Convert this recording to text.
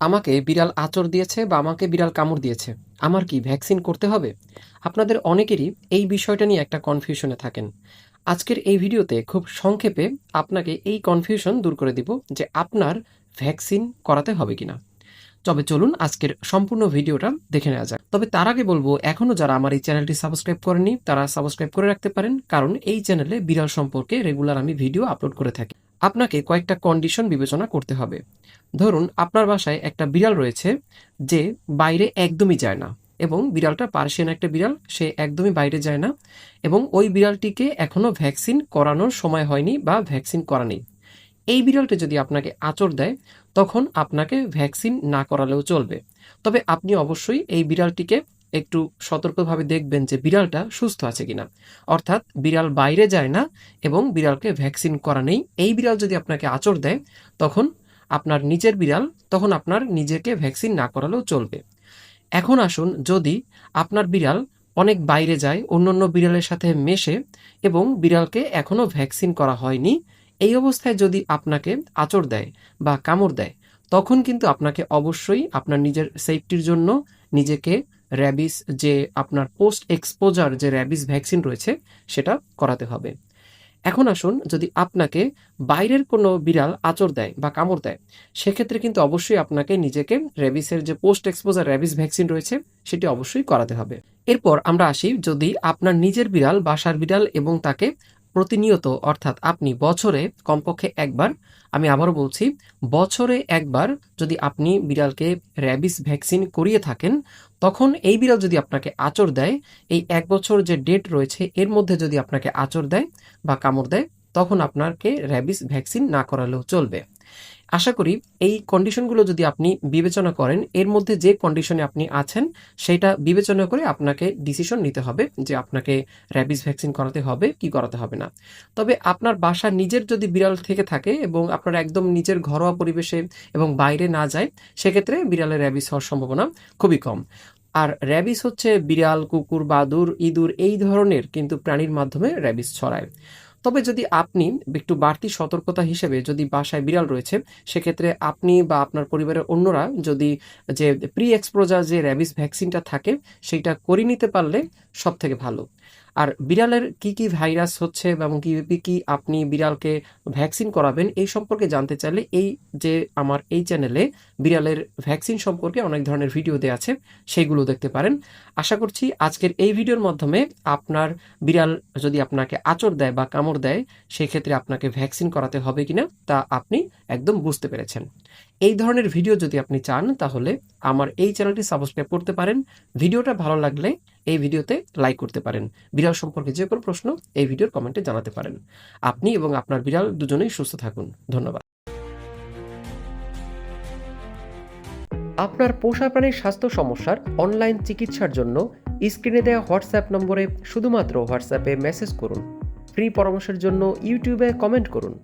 আমাকে বিড়াল আঁচড় দিয়েছে বা আমাকে বিড়াল কামড় দিয়েছে। আমার কি ভ্যাকসিন করতে হবে? আপনাদের অনেকেরই এই বিষয়টা নিয়ে একটা কনফিউশনে থাকেন। আজকের এই ভিডিওতে খুব সংক্ষেপে আপনাকে এই কনফিউশন দূর করে দিব যে আপনার ভ্যাকসিন করাতে হবে কিনা। তবে চলুন আজকের সম্পূর্ণ ভিডিওটা দেখে নেওয়া যাক। তবে তার আগে বলব এখনও যারা আমার এই চ্যানেলটি সাবস্ক্রাইব করেনি তারা সাবস্ক্রাইব করে রাখতে পারেন। কারণ এই চ্যানেলে বিড়াল সম্পর্কে রেগুলার আমি ভিডিও আপলোড করে থাকি। আপনাকে কয়েকটা কন্ডিশন বিবেচনা করতে হবে। ধরুন, আপনার বাসায় একটা বিড়াল রয়েছে যে বাইরে একদমই যায় না এবং বিড়ালটা পার্সিয়ান একটা বিড়াল, সে একদমই বাইরে যায় না এবং ওই বিড়ালটিকে এখনও ভ্যাকসিন করানোর সময় হয়নি বা ভ্যাকসিন করা নেই। এই বিড়ালটি যদি আপনাকে আঁচড় দেয়, তখন আপনাকে ভ্যাকসিন না করালেও চলবে। তবে আপনি অবশ্যই এই বিড়ালটিকে একটু সতর্কভাবে দেখবেন যে বিড়ালটা সুস্থ আছে কিনা। অর্থাৎ বিড়াল বাইরে যায় না এবং বিড়ালকে ভ্যাকসিন করা নেই। এই বিড়াল যদি আপনাকে আচর দেয়, তখন আপনার নিজের বিড়াল, তখন আপনার নিজেকে ভ্যাকসিন না করালেও চলবে। এখন আসুন যদি আপনার বিড়াল অনেক বাইরে যায় অন্য অন্য বিড়ালের সাথে মেশে এবং বিড়ালকে এখনও ভ্যাকসিন করা হয়নি, এই অবস্থায় যদি আপনাকে আচর দেয় বা কামড় দেয়, তখন কিন্তু আপনাকে অবশ্যই আপনার নিজের সেফটির জন্য নিজেকে র্যাবিস যে আপনার পোস্ট এক্সপোজার যে র্যাবিস ভ্যাকসিন রয়েছে, সেটা করাতে হবে। এখন আসুন যদি আপনাকে বাইরের কোনো বিড়াল আঁচড় দেয় বা কামড় দেয়, সেক্ষেত্রে কিন্তু অবশ্যই আপনাকে নিজেকে র্যাবিসের যে পোস্ট এক্সপোজার র্যাবিস ভ্যাকসিন রয়েছে, সেটি অবশ্যই করাতে হবে। এরপর আমরা আসি যদি আপনার নিজের বিড়াল, বাসার বিড়াল এবং তাকে প্রতিনিয়ত, অর্থাৎ আপনি বছরে, কমপক্ষে একবার, আমি আবারও বলছি, বছরে একবার যদি আপনি বিড়ালকে র্যাবিস ভ্যাকসিন করিয়ে থাকেন, তখন এই বিড়াল যদি আপনাকে আচর দেয়, এই এক বছর যে ডেট রয়েছে, এর মধ্যে যদি আপনাকে আচর দেয় বা কামড় দেয়, তখন আপনাকে র্যাবিস ভ্যাকসিন না করালেও চলবে। আশা করি এই কন্ডিশনগুলো যদি আপনি বিবেচনা করেন, এর মধ্যে যে কন্ডিশনে আপনি আছেন, সেটা বিবেচনা করে আপনাকে ডিসিশন নিতে হবে যে আপনাকে র্যাবিস ভ্যাকসিন করাতে হবে কি করাতে হবে না। তবে আপনার বাসা নিজের যদি বিড়াল থেকে থাকে এবং আপনার একদম নিজের ঘরোয়া পরিবেশে এবং বাইরে না যায়, সেক্ষেত্রে বিড়ালের র্যাবিস হওয়ার সম্ভাবনা খুবই কম। আর র্যাবিস হচ্ছে বিড়াল, কুকুর, বাদুর, ইঁদুর এই ধরনের কিন্তু প্রাণীর মাধ্যমে র্যাবিস ছড়ায়। তবে যদি আপনি একটু বাড়তি সতর্কতা হিসেবে যদি বাসায় বিড়াল রয়েছে, সেক্ষেত্রে আপনি বা আপনার পরিবারের অন্যরা যদি যে প্রি এক্সপোজার যে র্যাবিস ভ্যাকসিনটা থাকে, সেইটা করে নিতে পারলে সব থেকে ভালো। আর বিড়ালের কি কি ভাইরাস হচ্ছে এবং কীভাবে কি আপনি বিড়ালকে ভ্যাকসিন করাবেন, এই সম্পর্কে জানতে চাইলে এই যে আমার এই চ্যানেলে বিড়ালের ভ্যাকসিন সম্পর্কে অনেক ধরনের ভিডিও দেওয়া আছে, সেইগুলো দেখতে পারেন। আশা করছি আজকের এই ভিডিওর মাধ্যমে আপনার বিড়াল যদি আপনাকে আচর দেয় বা কামড় দেয়, সেক্ষেত্রে আপনাকে ভ্যাকসিন করাতে হবে কিনা তা আপনি একদম বুঝতে পেরেছেন। এই ধরনের ভিডিও যদি আপনি চান, তাহলে আমার এই চ্যানেলটি সাবস্ক্রাইব করতে পারেন। ভিডিওটা ভালো লাগলে এই ভিডিওতে লাইক করতে পারেন। বিড়াল সম্পর্কে যে কোনো প্রশ্ন এই ভিডিওর কমেন্টে জানাতে পারেন। আপনি এবং আপনার বিড়াল দুজনেই সুস্থ থাকুন। ধন্যবাদ। আপনার পোষা প্রাণীর স্বাস্থ্য সমস্যার অনলাইন চিকিৎসার জন্য স্ক্রিনে দেওয়া হোয়াটসঅ্যাপ নম্বরে শুধুমাত্র হোয়াটসঅ্যাপে মেসেজ করুন। ফ্রি পরামর্শের জন্য ইউটিউবে কমেন্ট করুন।